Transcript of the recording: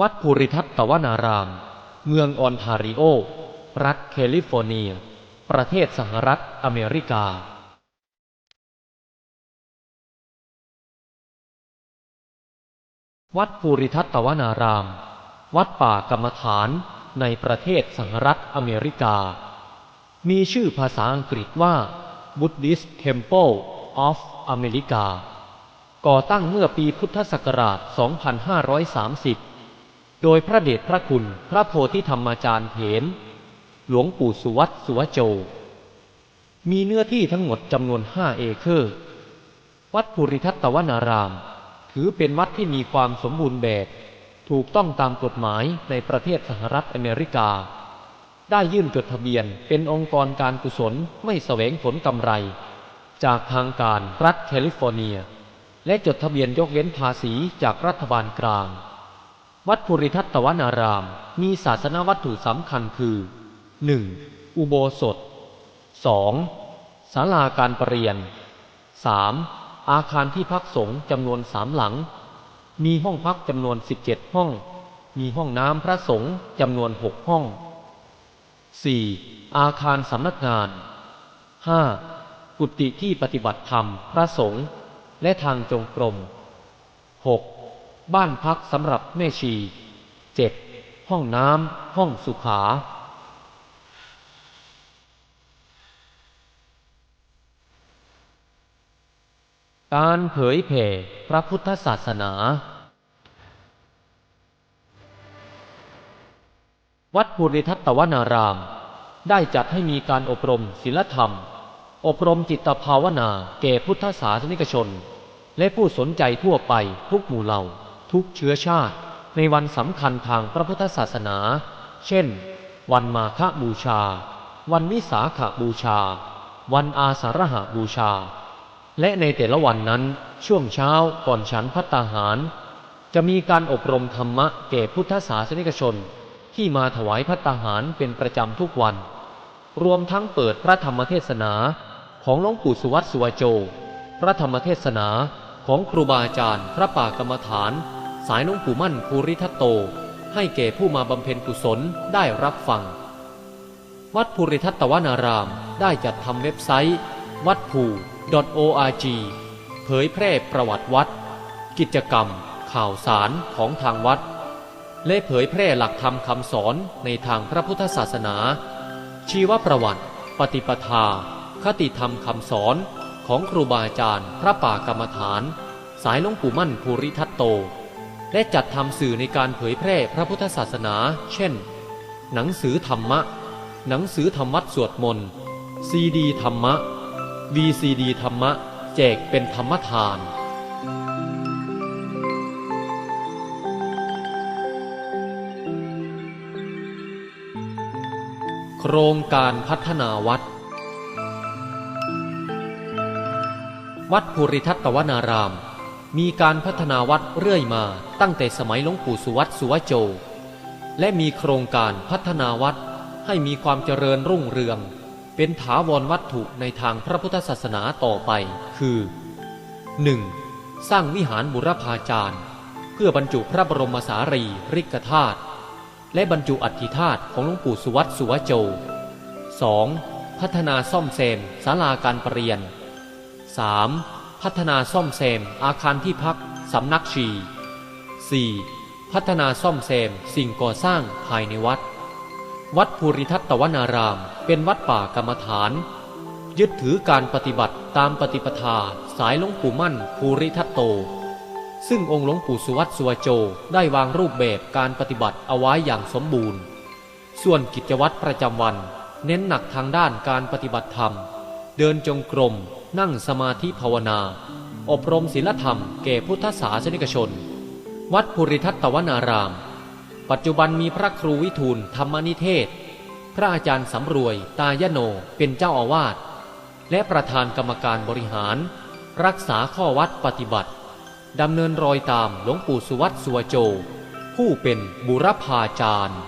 วัดภูริทัตตวนาราม เมืองออนทาริโอ รัฐแคลิฟอร์เนีย ประเทศสหรัฐอเมริกาวัดภูริทัตตวนาราม วัดป่ากรรมฐานในประเทศสหรัฐอเมริกา มีชื่อภาษาอังกฤษว่า Buddhist Temple of America ก่อตั้งเมื่อปีพุทธศักราช 2530 โดยพระเดชพระคุณพระโพธิธรรมาจารย์เถนหลวงปู่สุวัตสุวโจ มีเนื้อที่ทั้งหมดจำนวน5เอเคอร์ วัดภูริทัตตวนาราม ถือเป็นวัดที่มีความสมบูรณ์แบบ ถูกต้องตามกฎหมายในประเทศสหรัฐอเมริกา ได้ยื่นจดทะเบียนเป็นองค์กรการกุศลไม่แสวงผลกำไร จากทางการรัฐแคลิฟอร์เนีย และจดทะเบียนยกเว้นภาษีจากรัฐบาลกลาง วัดภูริทัตตวนาราม มีศาสนวัตถุสำคัญคือ 1. อุโบสถ 2. ศาลาการประเรียน 3. อาคารที่พักสงฆ์จำนวนสามหลัง มีห้องพักจำนวน 17 ห้อง มีห้องน้ำพระสงฆ์จำนวน 6 ห้อง 4. อาคารสำนักงาน 5. กุฏิที่ปฏิบัติธรรม พระสงฆ์และทางจงกรม 6. บ้านพักสำหรับแม่ชี 7. ห้องน้ำห้องสุขาการเผยแผ่พระพุทธศาสนา วัดภูริทัตตวนาราม ได้จัดให้มีการอบรมศีลธรรม อบรมจิตภาวนาแก่พุทธศาสนิกชน และผู้สนใจทั่วไปทุกหมู่เหล่า ทุกเชื้อชาติในวันสำคัญทางพระพุทธศาสนา เช่น วันมาฆบูชา วันวิสาขบูชา วันอาสาฬหบูชา และในแต่ละวันนั้นช่วงเช้าก่อนฉันพัตตาหาร จะมีการอบรมธรรมะแก่พุทธศาสนิกชน ที่มาถวายพัตตาหารเป็นประจำทุกวัน รวมทั้งเปิดพระธรรมเทศนาของหลวงปู่สุวัตสุวโจ พระธรรมเทศนาของครูบาอาจารย์ พระป่ากรรมฐาน สายหลวงปู่มั่นภูริทัตโต ให้แก่ผู้มาบำเพ็ญกุศลได้รับฟัง วัดภูริทัตตวนารามได้จัดทำเว็บไซต์ วัดภู .org เผยแพร่ประวัติวัด กิจกรรม ข่าวสารของทางวัด และเผยแพร่หลักธรรมคำสอนในทางพระพุทธศาสนา ชีวประวัติ ปฏิปทา คติธรรมคำสอนของครูบาอาจารย์ พระป่ากรรมฐาน สายหลวงปู่มั่นภูริทัตโต และจัดทำสื่อในการเผยแพร่พระพุทธศาสนา เช่น หนังสือธรรมะ หนังสือธรรมวัดสวดมนต์ ซีดีธรรมะ VCD ธรรมะ แจกเป็นธรรมทานโครงการพัฒนาวัด วัดภูริทัตตวนาราม มีการพัฒนาวัดเรื่อยมาตั้งแต่สมัยหลวงปู่สุวัตสุวโจ และมีโครงการพัฒนาวัดให้มีความเจริญรุ่งเรือง เป็นถาวรวัตถุในทางพระพุทธศาสนาต่อไป คือ 1. สร้างวิหารบุรพาจารย์ เพื่อบรรจุพระบรมสารีริกธาตุและบรรจุอัฐิธาตุของหลวงปู่สุวัตสุวโจ 2. พัฒนาซ่อมแซมศาลาการประเรียน 3. พัฒนาซ่อมแซมอาคารที่พักสำนักชี 4. พัฒนาซ่อมแซมสิ่งก่อสร้างภายในวัด วัดภูริทัตตวนาราม เป็นวัดป่ากรรมฐาน ยึดถือการปฏิบัติตามปฏิปทาสายหลวงปู่มั่นภูริทัตโต ซึ่งองค์หลวงปู่สุวัตสุวโจได้วางรูปแบบการปฏิบัติเอาไว้อย่างสมบูรณ์ ส่วนกิจวัตรประจำวัน เน้นหนักทางด้านการปฏิบัติธรรม เดินจงกรม นั่งสมาธิภาวนา อบรมศีลธรรมแก่พุทธศาสนิกชน วัดภูริทัตตวนาราม ปัจจุบันมีพระครูวิทูลธรรมนิเทศ พระอาจารย์สำรวย ตายโนเป็นเจ้าอาวาส และประธานกรรมการบริหาร รักษาข้อวัดปฏิบัติดำเนินรอยตามหลวงปู่สุวัตสุวโจ ผู้เป็นบุรพาจารย์